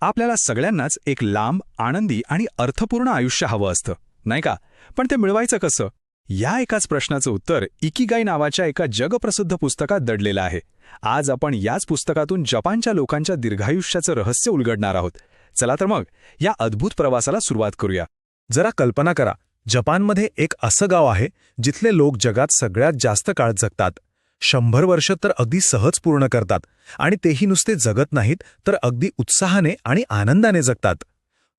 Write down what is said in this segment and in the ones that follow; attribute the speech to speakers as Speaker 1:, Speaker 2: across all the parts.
Speaker 1: आपल्याला सगळ्यांनाच एक लांब आनंदी आणि अर्थपूर्ण आयुष्य हवं असतं नाही का? पण ते मिळवायचं कसं? या एकाच प्रश्नाचं उत्तर इकिगाई नावाच्या एका जगप्रसिद्ध पुस्तकात दडलेलं आहे. आज आपण याच पुस्तकातून जपानच्या लोकांच्या दीर्घायुष्याचं रहस्य उलगडणार आहोत. चला तर मग या अद्भुत प्रवासाला सुरुवात करूया.
Speaker 2: जरा कल्पना करा जपानमध्ये एक असं गाव आहे जिथले लोक जगात सगळ्यात जास्त काळ जगतात. शंभर वर्ष तर अगदी सहज पूर्ण करतात आणि तेही नुसते जगत नाहीत तर अगदी उत्साहाने आणि आनंदाने जगतात.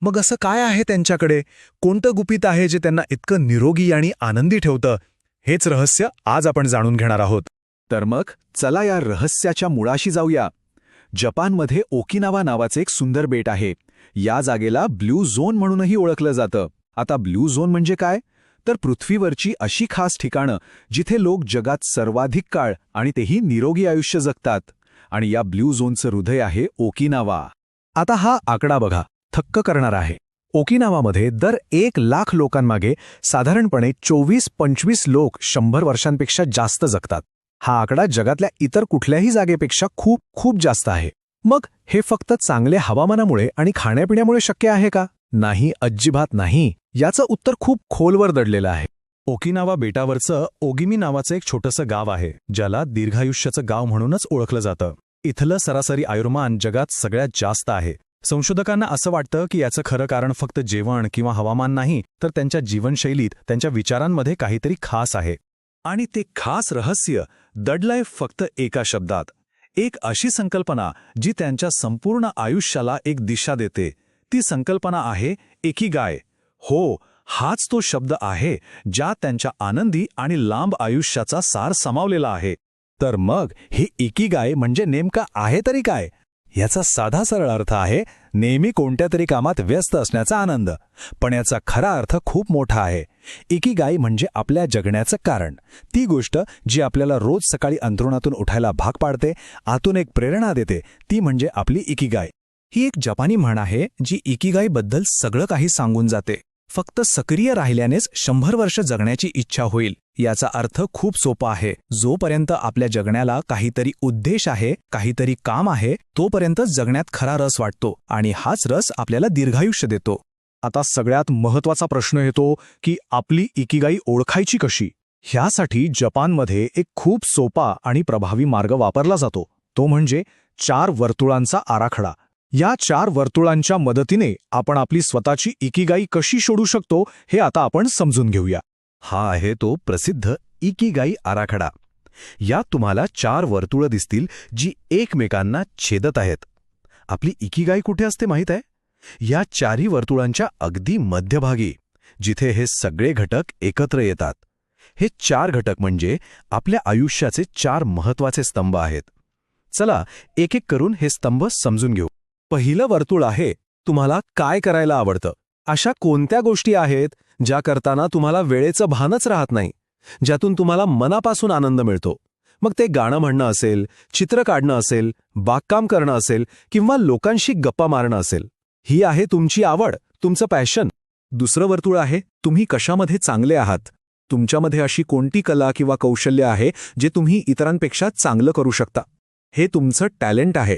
Speaker 2: मग असं काय आहे त्यांच्याकडे? कोणतं गुपित आहे जे त्यांना इतकं निरोगी आणि आनंदी ठेवतं? हेच रहस्य आज आपण जाणून घेणार आहोत.
Speaker 1: तर मग चला या रहस्याच्या मुळाशी जाऊया. जपानमध्ये ओकिनावा नावाचे एक सुंदर बेट आहे. या जागेला ब्ल्यू झोन म्हणूनही ओळखलं जातं. आता ब्ल्यू झोन म्हणजे काय? तर पृथ्वीवरची अशी खास ठिकाणं जिथे लोक जगात सर्वाधिक काळ आणि तेही निरोगी आयुष्य जगतात. आणि या ब्ल्यू झोनचं हृदय आहे ओकिनावा.
Speaker 2: आता हा आकडा बघा. थक्क करणार आहे. ओकिनावामध्ये दर एक लाख लोकांमागे साधारणपणे चोवीस पंचवीस लोक शंभर वर्षांपेक्षा जास्त जगतात. हा आकडा जगातल्या इतर कुठल्याही जागेपेक्षा खूप खूप जास्त आहे. मग हे फक्त चांगले हवामानामुळे आणि खाण्यापिण्यामुळे शक्य आहे का? नाही अजिबात नाही. याचं उत्तर खूप खोलवर दडलेलं आहे. ओकिनावा बेटावरचं ओगिमी नावाचं एक छोटंसं गाव आहे ज्याला दीर्घायुष्याचं गाव म्हणूनच ओळखलं जातं. इथलं सरासरी आयुर्मान जगात सगळ्यात जास्त आहे. संशोधकांना असं वाटतं की याचं खरं कारण फक्त जेवण किंवा हवामान नाही तर त्यांच्या जीवनशैलीत त्यांच्या विचारांमध्ये काहीतरी खास आहे.
Speaker 1: आणि ते खास रहस्य दडलंय फक्त एका शब्दात. एक अशी संकल्पना जी त्यांच्या संपूर्ण आयुष्याला एक दिशा देते. ती संकल्पना आहे एकी गाय हो हाच तो शब्द आहे ज्यात त्यांच्या आनंदी आणि लांब आयुष्याचा सार समावलेला आहे.
Speaker 2: तर मग ही इकिगाय म्हणजे नेमका आहे तरी काय? याचा साधा सरळ अर्थ आहे नेहमी कोणत्या तरी कामात व्यस्त असण्याचा आनंद. पण याचा खरा अर्थ खूप मोठा आहे. इकिगाई म्हणजे आपल्या जगण्याचं कारण. ती गोष्ट जी आपल्याला रोज सकाळी अंथरुणातून उठायला भाग पाडते आतून एक प्रेरणा देते ती म्हणजे आपली इकिगाय ही एक जपानी म्हण आहे जी इकिगाईबद्दल सगळं काही सांगून जाते. फक्त सक्रिय राहिल्यानेच शंभर वर्ष जगण्याची इच्छा होईल. याचा अर्थ खूप सोपा आहे. जोपर्यंत आपल्या जगण्याला काहीतरी उद्देश आहे काहीतरी काम आहे तोपर्यंत जगण्यात खरा रस वाटतो आणि हाच रस आपल्याला दीर्घायुष्य देतो. आता सगळ्यात महत्त्वाचा प्रश्न येतो की आपली इकिगाई ओळखायची कशी? ह्यासाठी जपानमध्ये एक खूप सोपा आणि प्रभावी मार्ग वापरला जातो. तो म्हणजे चार वर्तुळांचा आराखडा. या चार वर्तुळांच्या मदतीने आपण आपली स्वतःची इकिगाई कशी शोधू शकतो हे आता आपण समजून घेऊया. हा आहे तो प्रसिद्ध इकिगाई आराखडा. यात तुम्हाला चार वर्तुळं दिसतील जी एकमेकांना छेदत आहेत. आपली इकिगाई कुठे असते माहीत आहे? या चारही वर्तुळांच्या अगदी मध्यभागी जिथे हे सगळे घटक एकत्र येतात. हे चार घटक म्हणजे आपल्या आयुष्याचे चार महत्त्वाचे स्तंभ आहेत. चला एक एक करून हे स्तंभ समजून घेऊ. पहिलं वर्तुळ आहे तुम्हाला काय करायला आवडतं? अशा कोणत्या गोष्टी आहेत ज्या करताना तुम्हाला वेळेचं भानच राहत नाही ज्यातून तुम्हाला मनापासून आनंद मिळतो? मग ते गाणं म्हणणं असेल चित्र काढणं असेल बागकाम करणं असेल किंवा लोकांशी गप्पा मारणं असेल ही आहे तुमची आवड तुमचं पॅशन. दुसरं वर्तुळ आहे तुम्ही कशामध्ये चांगले आहात? तुमच्यामध्ये अशी कोणती कला किंवा कौशल्य आहे जे तुम्ही इतरांपेक्षा चांगलं करू शकता? हे तुमचं टॅलेंट आहे.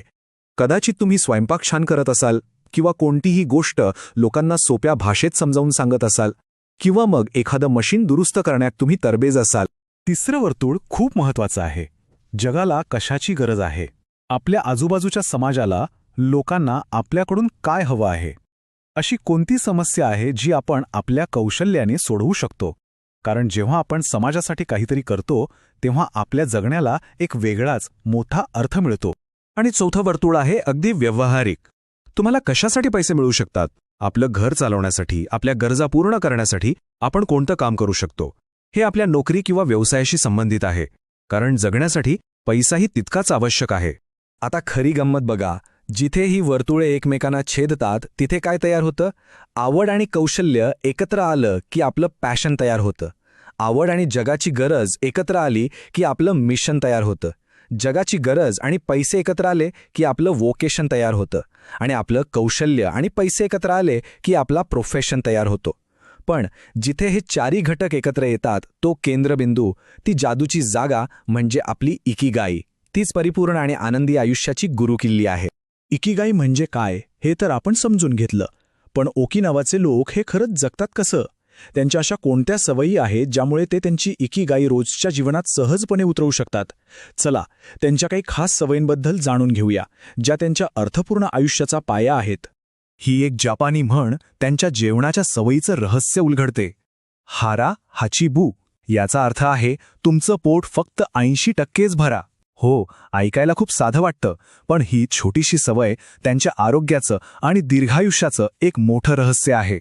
Speaker 2: कदाचित तुम्ही स्वयंपाक छान करत असाल किंवा कोणतीही गोष्ट लोकांना सोप्या भाषेत समजावून सांगत असाल किंवा मग एखादं मशीन दुरुस्त करण्यात तुम्ही तरबेज असाल तिसरं वर्तुळ खूप महत्वाचं आहे. जगाला कशाची गरज आहे? आपल्या आजूबाजूच्या समाजाला लोकांना आपल्याकडून काय हवं आहे? अशी कोणती समस्या आहे जी आपण आपल्या कौशल्याने सोडवू शकतो? कारण जेव्हा आपण समाजासाठी काहीतरी करतो तेव्हा आपल्या जगण्याला एक वेगळाच मोठा अर्थ मिळतो. आणि चौथं वर्तुळ आहे अगदी व्यावहारिक. तुम्हाला कशासाठी पैसे मिळू शकतात? आपलं घर चालवण्यासाठी आपल्या गरजा पूर्ण करण्यासाठी आपण कोणतं काम करू शकतो? हे आपल्या नोकरी किंवा व्यवसायाशी संबंधित आहे. कारण जगण्यासाठी पैसाही तितकाच आवश्यक आहे. आता खरी गंमत बघा. जिथे ही वर्तुळे एकमेकांना छेदतात तिथे काय तयार होतं? आवड आणि कौशल्य एकत्र आलं की आपलं पॅशन तयार होतं. आवड आणि जगाची गरज एकत्र आली की आपलं मिशन तयार होतं. जगाची गरज आणि पैसे एकत्र आले की आपलं वोकेशन तयार होतं. आणि आपलं कौशल्य आणि पैसे एकत्र आले की आपला प्रोफेशन तयार होतो. पण जिथे हे चारी घटक एकत्र येतात तो केंद्रबिंदू ती जादूची जागा म्हणजे आपली इकिगाई. तीच परिपूर्ण आणि आनंदी आयुष्याची गुरुकिल्ली आहे. इकिगाई म्हणजे काय
Speaker 1: हे तर आपण समजून घेतलं. पण ओकी नावाचे लोक हे खरंच जगतात कसं? त्यांच्या अशा कोणत्या सवयी आहेत ज्यामुळे ते त्यांची इकी गाई रोजच्या जीवनात सहजपणे उतरवू शकतात? चला त्यांच्या काही खास सवयींबद्दल जाणून घेऊया ज्या त्यांच्या अर्थपूर्ण आयुष्याचा पाया आहेत. ही एक जापानी म्हण त्यांच्या जेवणाच्या सवयीचं रहस्य उलगडते. हारा हाचीबू याचा अर्थ आहे तुमचं पोट फक्त ऐंशी टक्केच भरा. हो ऐकायला खूप साधं वाटतं पण ही छोटीशी सवय त्यांच्या आरोग्याचं आणि दीर्घायुष्याचं एक मोठं रहस्य आहे.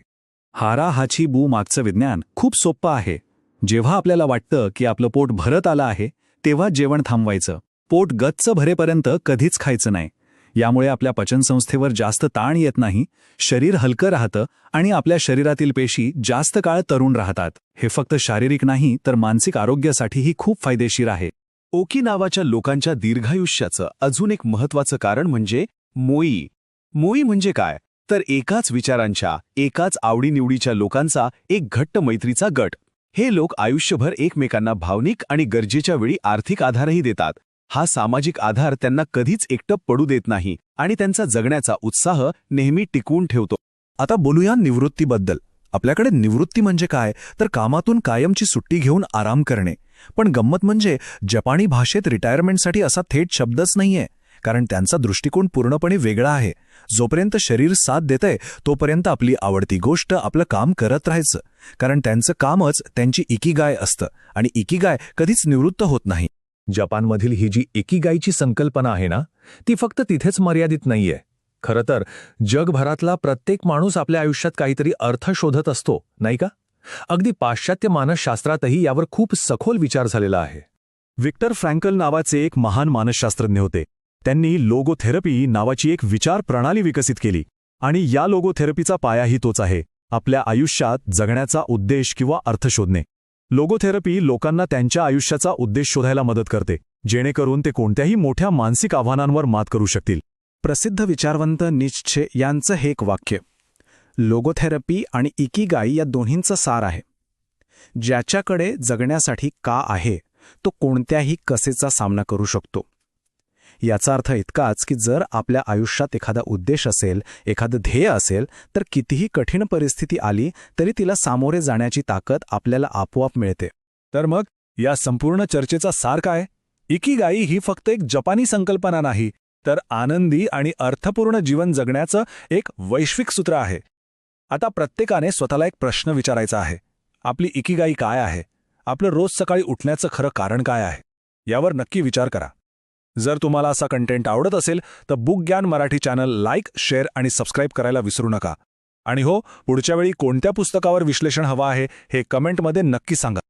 Speaker 2: हारा हाची बू मागचं विज्ञान खूप सोप्पं आहे. जेव्हा आपल्याला वाटतं की आपलं पोट भरत आलं आहे तेव्हा जेवण थांबवायचं. पोट गच्च भरेपर्यंत कधीच खायचं नाही. यामुळे आपल्या पचनसंस्थेवर जास्त ताण येत नाही शरीर हलकं राहतं आणि आपल्या शरीरातील पेशी जास्त काळ तरुण राहतात. हे फक्त शारीरिक नाही तर मानसिक आरोग्यासाठीही खूप फायदेशीर आहे.
Speaker 1: ओकी नावाच्या लोकांच्या दीर्घायुष्याचं अजून एक महत्वाचं कारण म्हणजे मोई. मोई म्हणजे काय? तर एकाच विचारांच्या एकाच आवडीनिवडीच्या लोकांचा एक घट्ट मैत्रीचा गट. हे लोक आयुष्यभर एकमेकांना भावनिक आणि गरजेच्या वेळी आर्थिक आधारही देतात. हा सामाजिक आधार त्यांना कधीच एकटं पडू देत नाही आणि त्यांचा जगण्याचा उत्साह नेहमी टिकवून ठेवतो.
Speaker 2: आता बोलूया निवृत्तीबद्दल. आपल्याकडे निवृत्ती म्हणजे काय? तर कामातून कायमची सुट्टी घेऊन आराम करणे. पण गंमत म्हणजे जपानी भाषेत रिटायरमेंटसाठी असा थेट शब्दच नाहीये. कारण त्यांचा दृष्टिकोन पूर्णपणे वेगळा आहे. जोपर्यंत शरीर साथ देतंय तोपर्यंत आपली आवडती गोष्ट आपलं काम करत राहायचं. कारण त्यांचं कामच त्यांची इकीगाय असतं आणि इकीगाय कधीच निवृत्त होत नाही. जपानमधील ही जी एकीगाईची संकल्पना आहे ना ती फक्त तिथेच मर्यादित नाहीये. खरं तर जगभरातला प्रत्येक माणूस आपल्या आयुष्यात काहीतरी अर्थ शोधत असतो नाही का? अगदी पाश्चात्य मानसशास्त्रातही यावर खूप सखोल विचार झालेला आहे. विक्टर फ्रँकल नावाचे एक महान मानसशास्त्रज्ञ होते. त्यांनी लोगोथेरपी नावाची एक विचार प्रणाली विकसित केली. आणि या लोगोथेरपीचा पायाही तोच आहे आपल्या आयुष्यात जगण्याचा उद्देश किंवा अर्थ शोधणे. लोगोथेरपी लोकांना त्यांच्या आयुष्याचा उद्देश शोधायला मदत करते जेणेकरून ते कोणत्याही मोठ्या मानसिक आव्हानांवर मात करू शकतील.
Speaker 1: प्रसिद्ध विचारवंत निश्चे यांचं हे एक वाक्य लोगोथेरपी आणि इकीगाई या दोन्हींचं सार आहे. ज्याच्याकडे जगण्यासाठी का आहे तो कोणत्याही कसेचा सामना करू शकतो. याचा अर्थ इतकाच की जर आपल्या आयुष्यात एखादा उद्देश असेल एखादं ध्येय असेल तर कितीही कठीण परिस्थिती आली तरी तिला सामोरे जाण्याची ताकद आपल्याला आपोआप मिळते.
Speaker 2: तर मग या संपूर्ण चर्चेचा सार काय? इकीगाई ही फक्त एक जपानी संकल्पना नाही तर आनंदी आणि अर्थपूर्ण जीवन जगण्याचं एक वैश्विक सूत्र आहे. आता प्रत्येकाने स्वतःला एक प्रश्न विचारायचा आहे. आपली इकीगाई काय आहे? आपलं रोज सकाळी उठण्याचं खरं कारण काय आहे? यावर नक्की विचार करा. जर तुम्हाला असा कंटेंट आवडत असेल तर book Gyan Marathi channel like share आणि सबस्क्राईब करायला विसरू नका. आणि हो पुढच्या वेळी कोणत्या पुस्तकावर विश्लेषण हवं आहे हे कमेंटमध्ये नक्की सांगा.